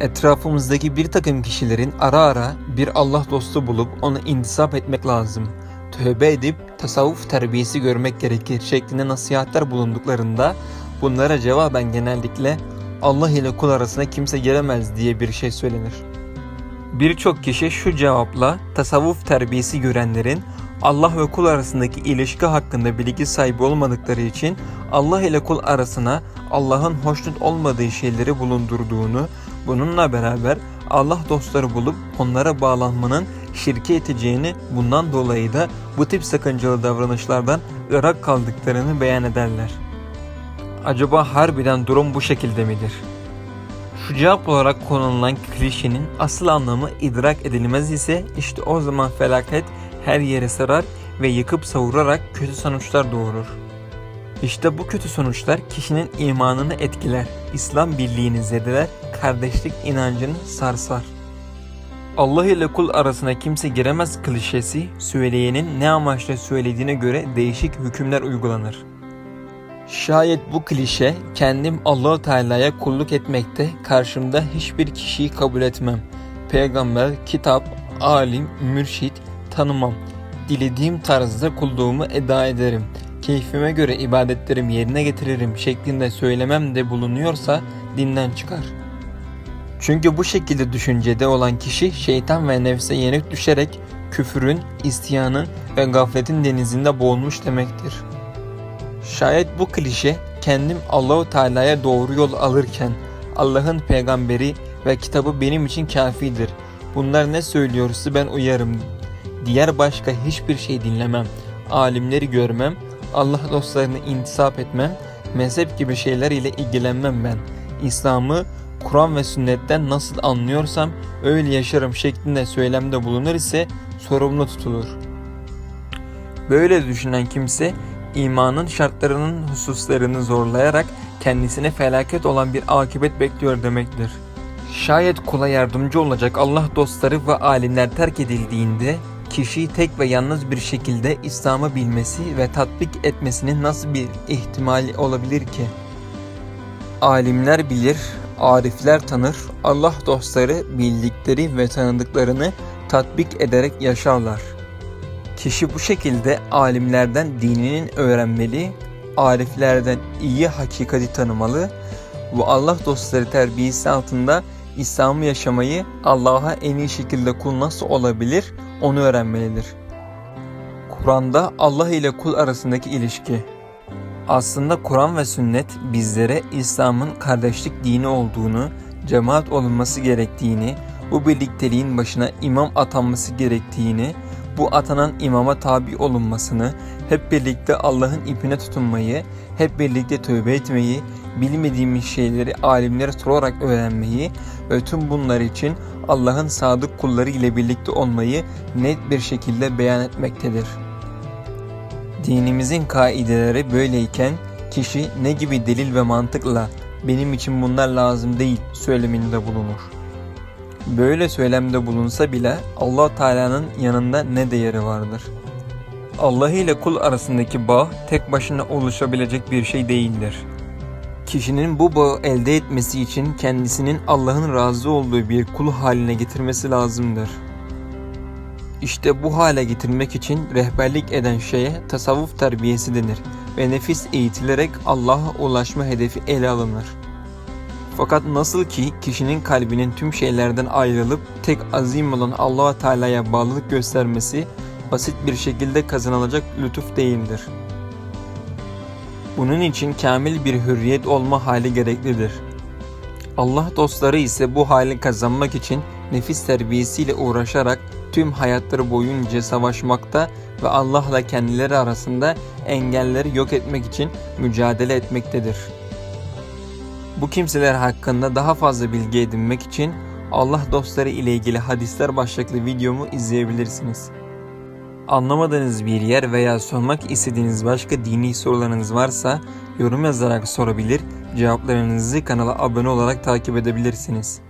Etrafımızdaki bir takım kişilerin ara ara bir Allah dostu bulup ona intisap etmek lazım. Tövbe edip tasavvuf terbiyesi görmek gerekir şeklinde nasihatler bulunduklarında bunlara cevaben genellikle Allah ile kul arasına kimse giremez diye bir şey söylenir. Birçok kişi şu cevapla tasavvuf terbiyesi görenlerin Allah ve kul arasındaki ilişki hakkında bilgi sahibi olmadıkları için Allah ile kul arasına Allah'ın hoşnut olmadığı şeyleri bulundurduğunu, bununla beraber Allah dostları bulup onlara bağlanmanın şirke eteceğini bundan dolayı da bu tip sakıncalı davranışlardan ırak kaldıklarını beyan ederler. Acaba harbiden durum bu şekilde midir? Şu cevap olarak kullanılan klişenin asıl anlamı idrak edilmez ise işte o zaman felaket her yere sarar ve yıkıp savurarak kötü sonuçlar doğurur. İşte bu kötü sonuçlar kişinin imanını etkiler, İslam birliğini zedeler, kardeşlik inancını sarsar. Allah ile kul arasına kimse giremez klişesi söyleyenin ne amaçla söylediğine göre değişik hükümler uygulanır. Şayet bu klişe kendim Allahu Teala'ya kulluk etmekte karşımda hiçbir kişiyi kabul etmem. Peygamber, kitap, alim, mürşit tanımam. Dilediğim tarzda kulluğumu eda ederim. Keyfime göre ibadetlerimi yerine getiririm şeklinde söylemem de bulunuyorsa dinden çıkar. Çünkü bu şekilde düşüncede olan kişi şeytan ve nefse yenik düşerek küfürün, isyanın ve gafletin denizinde boğulmuş demektir. Şayet bu klişe kendim Allahu Teala'ya doğru yol alırken Allah'ın peygamberi ve kitabı benim için kafidir. Bunlar ne söylüyorsa ben uyarım. Diğer başka hiçbir şey dinlemem. Alimleri görmem, Allah dostlarını intisap etmem, mezhep gibi şeyler ile ilgilenmem ben. İslam'ı Kur'an ve sünnetten nasıl anlıyorsam öyle yaşarım şeklinde söylemde bulunur ise sorumlu tutulur. Böyle düşünen kimse imanın şartlarının hususlarını zorlayarak kendisine felaket olan bir akıbet bekliyor demektir. Şayet kula yardımcı olacak Allah dostları ve alimler terk edildiğinde kişiyi tek ve yalnız bir şekilde İslam'ı bilmesi ve tatbik etmesinin nasıl bir ihtimali olabilir ki? Alimler bilir, arifler tanır, Allah dostları bildikleri ve tanıdıklarını tatbik ederek yaşarlar. Kişi bu şekilde alimlerden dininin öğrenmeli, ariflerden iyi hakikati tanımalı, bu Allah dostları terbiyesi altında İslam'ı yaşamayı Allah'a en iyi şekilde kul nasıl olabilir onu öğrenmelidir. Kur'an'da Allah ile kul arasındaki ilişki aslında Kur'an ve sünnet bizlere İslam'ın kardeşlik dini olduğunu, cemaat olunması gerektiğini, bu birlikteliğin başına imam atanması gerektiğini, bu atanan imama tabi olunmasını, hep birlikte Allah'ın ipine tutunmayı, hep birlikte tövbe etmeyi, bilmediğimiz şeyleri alimlere sorarak öğrenmeyi ve tüm bunlar için Allah'ın sadık kulları ile birlikte olmayı net bir şekilde beyan etmektedir. Dinimizin kaideleri böyleyken kişi ne gibi delil ve mantıkla benim için bunlar lazım değil söyleminde bulunur. Böyle söylemde bulunsa bile Allah Teala'nın yanında ne değeri vardır? Allah ile kul arasındaki bağ tek başına oluşabilecek bir şey değildir. Kişinin bu bağı elde etmesi için kendisinin Allah'ın razı olduğu bir kul haline getirmesi lazımdır. İşte bu hale getirmek için rehberlik eden şeye tasavvuf terbiyesi denir ve nefis eğitilerek Allah'a ulaşma hedefi ele alınır. Fakat nasıl ki kişinin kalbinin tüm şeylerden ayrılıp tek azim olan Allah Teala'ya bağlılık göstermesi basit bir şekilde kazanılacak lütuf değildir. Bunun için kamil bir hürriyet olma hali gereklidir. Allah dostları ise bu hali kazanmak için nefis terbiyesiyle uğraşarak tüm hayatları boyunca savaşmakta ve Allah'la kendileri arasında engelleri yok etmek için mücadele etmektedir. Bu kimseler hakkında daha fazla bilgi edinmek için Allah dostları ile ilgili hadisler başlıklı videomu izleyebilirsiniz. Anlamadığınız bir yer veya sormak istediğiniz başka dini sorularınız varsa yorum yazarak sorabilir, cevaplarınızı kanala abone olarak takip edebilirsiniz.